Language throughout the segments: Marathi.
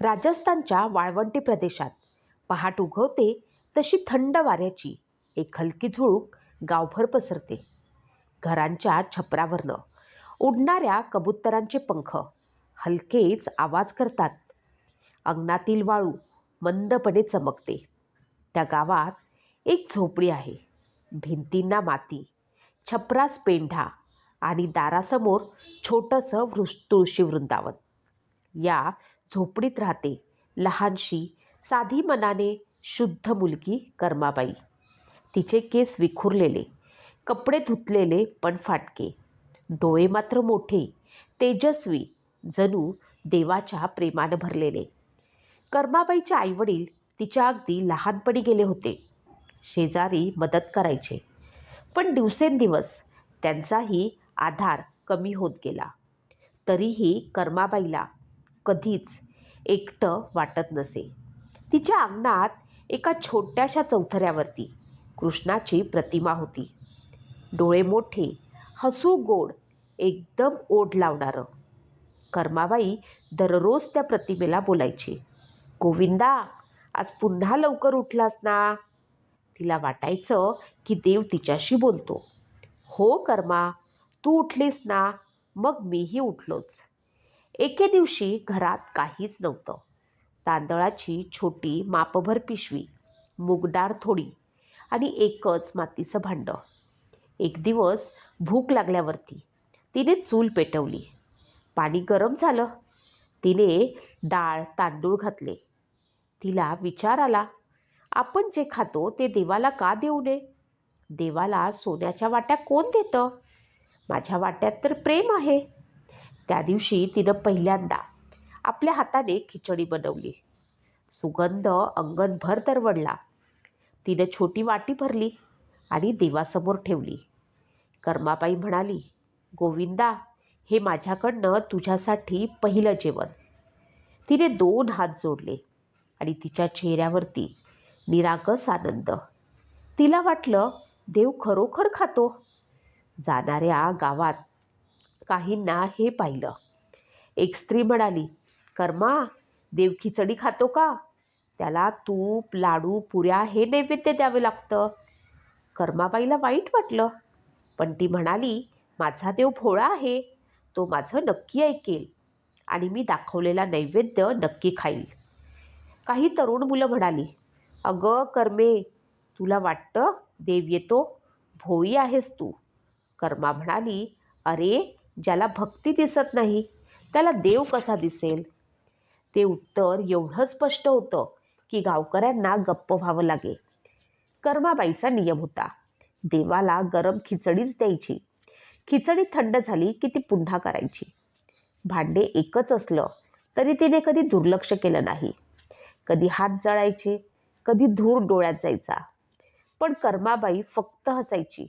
राजस्थानच्या वाळवंटी प्रदेशात. पहाट उगवते तशी थंड वाऱ्याची. एक हलकी झुळूक गावभर पसरते. घरांच्या छपरावरनं उडणाऱ्या कबुतरांचे पंख हलकेच आवाज करतात. अंगणातील वाळू मंदपणे चमकते. त्या गावात एक झोपडी आहे. भिंतींना माती छपरास पेंढा आणि दारासमोर छोटंसं वृष तुळशी वृंदावन. या झोपडीत राहते. लहानशी साधी मनाने शुद्ध मुलगी कर्माबाई. तिचे केस विखुरलेले कपडे धुतलेले पण फाटके. डोळे मात्र मोठे तेजस्वी जणू देवाच्या प्रेमानं भरलेले. कर्माबाईचे आईवडील तिच्या अगदी लहानपणी गेले होते. शेजारी मदत करायचे. पण दिवसेंदिवस त्यांचाही आधार कमी होत गेला. तरीही कर्माबाईला कधीच एकटं वाटत नसे. तिच्या अंगणात एका छोट्याशा चौथऱ्यावरती कृष्णाची प्रतिमा होती. डोळे मोठे हसू गोड एकदम ओढ लावणारं. कर्माबाई दररोज त्या प्रतिमेला बोलायची. गोविंदा आज पुन्हा लवकर उठलास ना? तिला वाटायचं की देव तिच्याशी बोलतो. हो कर्मा तू उठलीस ना मग मीही उठलोच. एके दिवशी घरात काहीच नव्हतं. तांदळाची छोटी मापभर पिशवी मुगडाळ थोडी आणि एकच मातीचं भांडं. एक दिवस भूक लागल्यावरती तिने चूल पेटवली. पाणी गरम झालं. तिने डाळ तांदूळ घातले. तिला विचार आला आपण जे खातो ते देवाला का देऊ नये? देवाला सोन्याच्या वाट्या कोण देतं? माझ्या वाट्यात तर प्रेम आहे. त्या दिवशी तिनं पहिल्यांदा आपल्या हाताने खिचडी बनवली. सुगंध अंगणभर तरवडला तिनं छोटी वाटी भरली आणि देवासमोर ठेवली. कर्माबाई म्हणाली गोविंदा हे माझ्याकडनं तुझ्यासाठी पहिलं जेवण. तिने दोन हात जोडले आणि तिच्या चेहऱ्यावरती निरागस आनंद. तिला वाटलं देव खरोखर खातो. जाणाऱ्या गावात काहींना हे पाहिलं. एक स्त्री म्हणाली कर्मा देव खिचडी खातो का? त्याला तूप लाडू पुऱ्या हे नैवेद्य द्यावे लागतं. कर्माबाईला वाईट वाटलं. पण ती म्हणाली माझा देव भोळा आहे तो माझं नक्की ऐकेल आणि मी दाखवलेला नैवेद्य नक्की खाईल. काही तरुण मुलं म्हणाली अगं कर्मे तुला वाटतं देव येतो? भोळी आहेस तू. कर्मा म्हणाली अरे ज्याला भक्ती दिसत नाही त्याला देव कसा दिसेल? ते उत्तर एवढं स्पष्ट होतं की गावकऱ्यांना गप्प व्हावं लागे कर्माबाईचा नियम होता. देवाला गरम खिचडीच द्यायची. खिचडी थंड झाली की ती पुन्हा करायची. भांडे एकच असलं तरी तिने कधी दुर्लक्ष केलं नाही. कधी हात जळायचे कधी धूर डोळ्यात जायचा. पण कर्माबाई फक्त हसायची.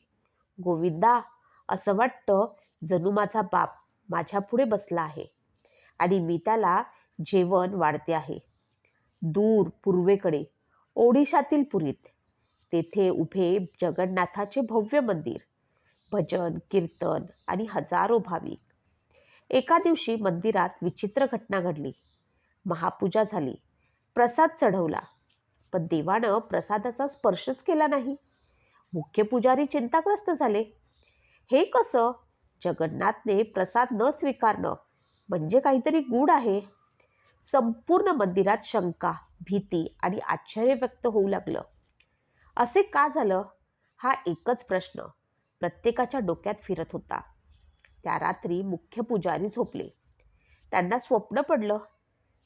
गोविंदा असं वाटतं जणू माझा बाप माझ्या पुढे बसला आहे आणि मी त्याला जेवण वाढते आहे. दूर पूर्वेकडे ओडिशातील पुरीत तेथे उभे जगन्नाथाचे भव्य मंदिर भजन कीर्तन आणि हजारो भाविक. एका दिवशी मंदिरात विचित्र घटना घडली. महापूजा झाली. प्रसाद चढवला. पण देवानं प्रसादाचा स्पर्शच केला नाही. मुख्य पुजारी चिंताग्रस्त झाले. हे कसं? जगन्नाथने प्रसाद न स्वीकारणं म्हणजे काहीतरी गूढ आहे. संपूर्ण मंदिरात शंका भीती आणि आश्चर्य व्यक्त होऊ लागलं. असे का झालं? हा एकच प्रश्न प्रत्येकाच्या डोक्यात फिरत होता. त्या रात्री मुख्य पुजारी झोपले. त्यांना स्वप्न पडलं.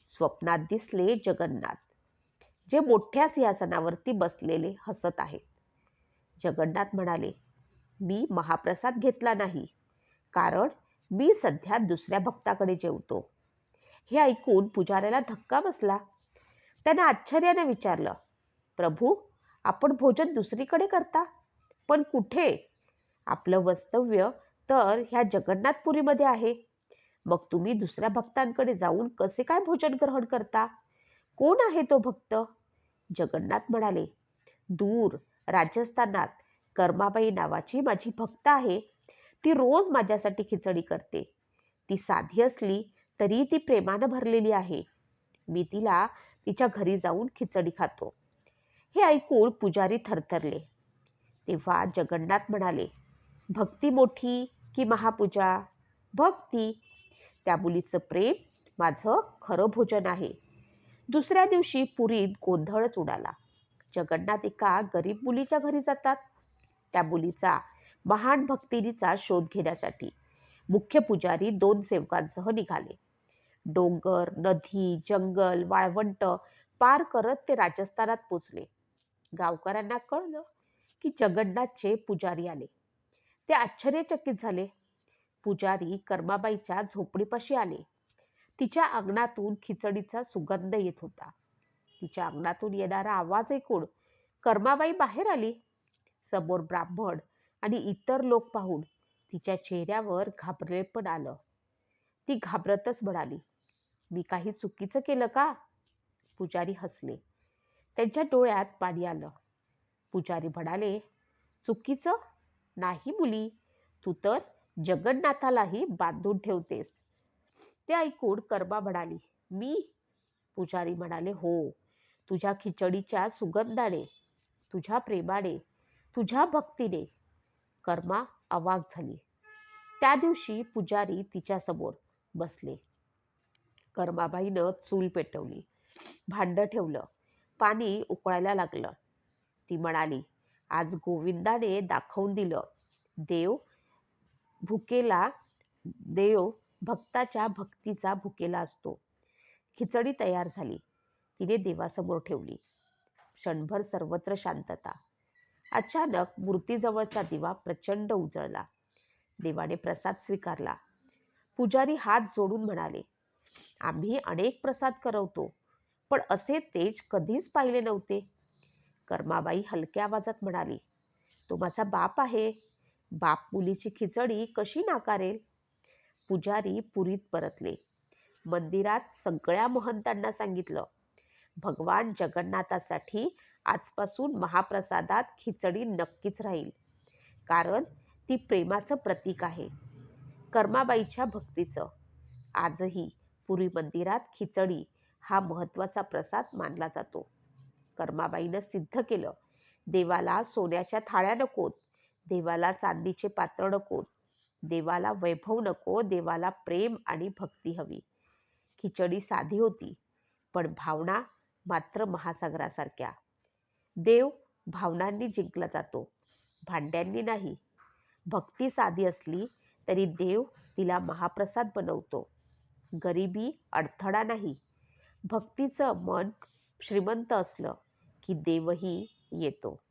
स्वप्नात दिसले जगन्नाथ. जे मोठ्या सिंहासनावरती बसलेले हसत आहेत. जगन्नाथ म्हणाले मी महाप्रसाद घेतला नाही. कारण मी सध्या दुसऱ्या भक्ताकडे जेवतो. हे ऐकून पुजाऱ्याला धक्का बसला. त्यानं आश्चर्याने विचारलं प्रभू आपण भोजन दुसरीकडे करता? पण कुठे? आपलं वास्तव्य तर ह्या जगन्नाथपुरीमध्ये आहे. मग तुम्ही दुसऱ्या भक्तांकडे जाऊन कसे काय भोजन ग्रहण करता? कोण आहे तो भक्त? जगन्नाथ म्हणाले दूर राजस्थानात कर्माबाई नावाची माझी भक्त आहे. ती रोज माझ्यासाठी खिचडी करते. ती साधी असली तरी ती प्रेमानं भरलेली आहे. मी तिला तिच्या घरी जाऊन खिचडी खातो. हे ऐकून पुजारी थरथरले. तेव्हा जगन्नाथ म्हणाले भक्ती मोठी की महापूजा? भक्ती? त्या मुलीचं प्रेम माझं खरं भोजन आहे. दुसऱ्या दिवशी पुरीत गोंधळच उडाला. जगन्नाथ एका गरीब मुलीच्या घरी जातात. त्या मुलीचा महान भक्तिनीचा शोध घेण्यासाठी मुख्य पुजारी दोन सेवकांसह निघाले. डोंगर नदी जंगल वाळवंट पार करत ते राजस्थानात पोचले. गावकऱ्यांना कळलं की जगन्नाथचे पुजारी आले. ते आश्चर्यचकित झाले. पुजारी कर्माबाईच्या झोपडीपाशी आले. तिच्या अंगणातून खिचडीचा सुगंध येत होता. तिच्या अंगणातून येणारा आवाज ऐकून कर्माबाई बाहेर आली. समोर ब्राह्मण आणि इतर लोक पाहून तिच्या चेहऱ्यावर घाबरलेपण आलं. ती घाबरतच म्हणाली मी काही चुकीचं केलं का? पुजारी हसले. त्यांच्या डोळ्यात पाणी आलं. पुजारी म्हणाले चुकीचं? नाही मुली. तू तर जगन्नाथालाही बांधून ठेवतेस. ते ऐकून कर्मा म्हणाली मी? पुजारी म्हणाले हो. तुझ्या खिचडीच्या सुगंधाने तुझ्या प्रेमाने तुझ्या भक्तीने कर्मा अवाक झाली. त्या दिवशी पुजारी तिच्यासमोर बसले. कर्माबाईनं चूल पेटवली. भांडं ठेवलं. पाणी उकळायला लागलं. ती म्हणाली आज गोविंदाने दाखवून दिलं. देव भुकेला देव भक्ताच्या भक्तीचा भुकेला असतो. खिचडी तयार झाली. तिने देवासमोर ठेवली. क्षणभर सर्वत्र शांतता. अचानक मूर्तीजवळचा दिवा प्रचंड उजळला. देवाने प्रसाद स्वीकारला. पुजारी हात जोडून म्हणाले आम्ही अनेक प्रसाद करवतो पण असे तेज कधीच पाहिले नव्हते. कर्माबाई हलक्या आवाजात म्हणाली तो माझा बाप आहे. बाप मुलीची खिचडी कशी नाकारेल? पुजारी पुरीत परतले. मंदिरात सगळ्या महंतांना सांगितलं भगवान जगन्नाथासाठी आजपासून महाप्रसादात खिचडी नक्कीच राहील. कारण ती प्रेमाचं प्रतीक आहे. कर्माबाईच्या भक्तीचं. आजही पुरी मंदिरात खिचडी हा महत्त्वाचा प्रसाद मानला जातो. कर्माबाईनं सिद्ध केलं देवाला सोन्याच्या थाळ्या नकोत देवाला चांदीचे पात्र नकोत देवाला वैभव नको देवाला प्रेम आणि भक्ती हवी. खिचडी साधी होती पण भावना मात्र महासागरासारख्या. देव भावनांनी जिंकला जातो. भांड्यांनी नाही. भक्ती साधी असली तरी देव तिला महाप्रसाद बनवतो. गरिबी अडथळा नाही. भक्तीचं मन श्रीमंत असलं की देवही येतो.